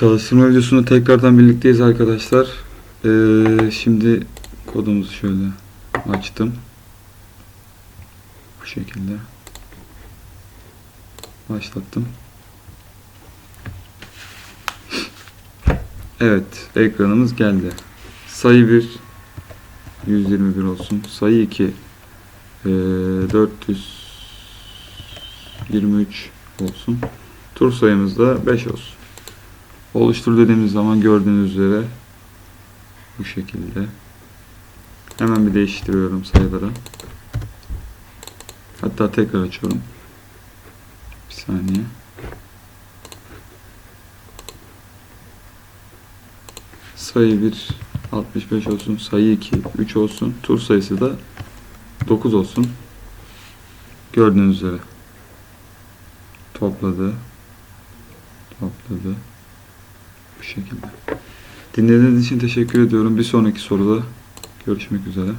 Çalıştırma videosunda tekrardan birlikteyiz arkadaşlar. Ee, şimdi kodumuzu şöyle açtım. Bu şekilde. Başlattım. Evet, ekranımız geldi. Sayı 1 121 olsun. Sayı 2 ee, 423 olsun. Tur sayımız da 5 olsun. Oluştur dediğimiz zaman gördüğünüz üzere bu şekilde. Hemen bir değiştiriyorum sayıları. Hatta tekrar açıyorum. Bir saniye. Sayı 1 65 olsun. Sayı 2 3 olsun. Tur sayısı da 9 olsun. Gördüğünüz üzere. Topladı. Topladı. Bu şekilde. Dinlediğiniz için teşekkür ediyorum. Bir sonraki soruda görüşmek üzere.